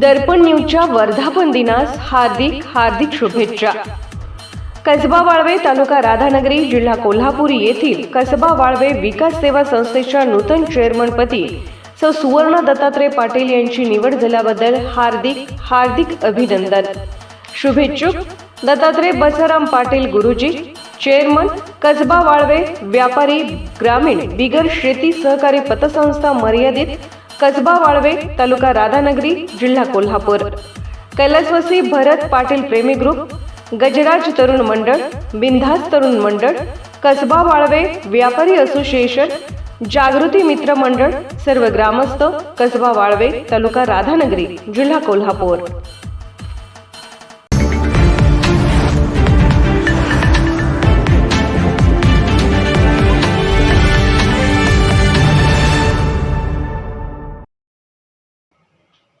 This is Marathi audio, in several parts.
दर्पण न्यूजच्या वर्धापन दिनास हार्दिक हार्दिक शुभेच्छा. कसबा वाळवे तालुका राधानगरी जिल्हा कोल्हापूर येथील कसबा वाळवे विकास सेवा संस्थेच्या नूतन चेअरमनपदी सौ सुवर्ण दत्तात्रय पाटील यांची निवड झाल्याबद्दल हार्दिक हार्दिक अभिनंदन. शुभेच्छुक दत्तात्रय बसाराम पाटील गुरुजी चेअरमन कसबा वाळवे व्यापारी ग्रामीण बिगर शेती सहकारी पतसंस्था मर्यादित कसबा वाळवे तालुका राधानगरी जिल्हा कोल्हापूर. कैलासवासी भरत पाटील प्रेमी ग्रुप गजराज तरुण मंडळ बिंधास तरुण मंडळ कसबा वाळवे व्यापारी असोसिएशन जागृती मित्र मंडळ सर्व ग्रामस्थ कसबा वाळवे तालुका राधानगरी जिल्हा Kolhapur.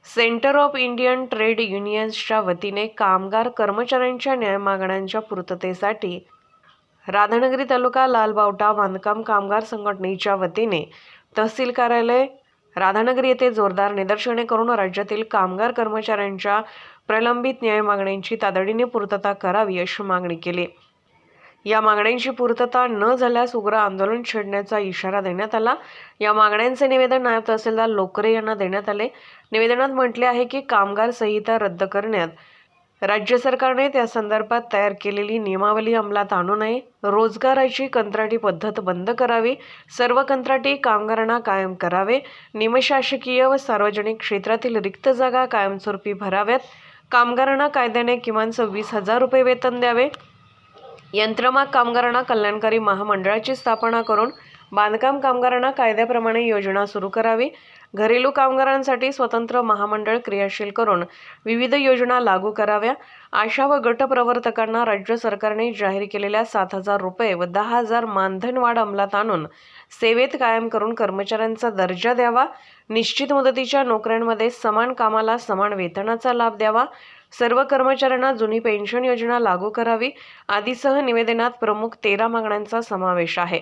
Centre of Indian trade युनियन्सच्या वतीने कामगार कर्मचाऱ्यांच्या न्याय मागण्यांच्या पूर्ततेसाठी राधानगरी तालुका लालबावटा बांधकाम कामगार संघटनेच्या वतीने तहसील कार्यालय राधानगरी येथे जोरदार निदर्शने करून राज्यातील कामगार कर्मचाऱ्यांच्या प्रलंबित न्याय मागण्यांची तातडीने पूर्तता करावी अशी मागणी केली. या मागण्यांची पूर्तता न झाल्यास उग्र आंदोलन छेडण्याचा इशारा देण्यात आला. या मागण्यांचे निवेदन नायब तहसीलदार लोकरे यांना देण्यात आले. निवेदनात म्हटले आहे की कामगार संहिता रद्द करण्यात राज्य सरकारने त्या संदर्भात तयार केलेली नियमावली अंमलात आणू नये. रोजगाराची कंत्राटी पद्धत बंद करावी. सर्व कंत्राटी कामगारांना कायम करावे. निमशासकीय व सार्वजनिक क्षेत्रातील रिक्त जागा कायमस्वरूपी भराव्यात. कामगारांना कायद्याने किमान सव्वीस हजार रुपये वेतन द्यावे. यंत्रमाग कामगारांना कल्याणकारी महामंडळाची स्थापना करून बांधकाम कामगारांना कायद्याप्रमाणे योजना सुरू करावी. घरेलू कामगारांसाठी स्वतंत्र महामंडळ क्रियाशील करून विविध योजना लागू कराव्या. आशा व गट प्रवर्तकांना राज्य सरकारने जाहीर केलेल्या सात हजार रुपये व दहा हजार मानधन वाढ अंमलात आणून सेवेत कायम करून कर्मचाऱ्यांचा दर्जा द्यावा. निश्चित मुदतीच्या नोकऱ्यांमध्ये समान कामाला समान वेतनाचा लाभ द्यावा. सर्व कर्मचाऱ्यांना जुनी पेन्शन योजना लागू करावी. आदीसह निवेदनात प्रमुख तेरा मागण्यांचा समावेश आहे.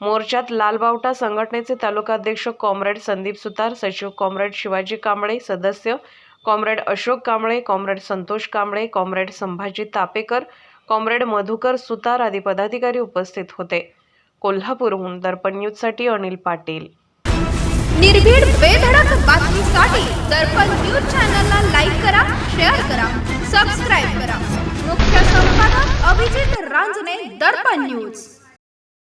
मोर्चात लालबावटा संघटनेचे तालुकाध्यक्ष कॉम्रेड संदीप सुतार सचिव कॉम्रेड शिवाजी कांबळे सदस्य comrade Ashok Kamble comrade Santosh Kamble comrade Sambhaji Tapekar comrade Madhukar Sutar आदी पदाधिकारी उपस्थित होते. कोल्हापूरहून दर्पण न्यूजसाठी अनिल पाटील. निर्भीड बेधडक रांजणे दर्पण न्यूज.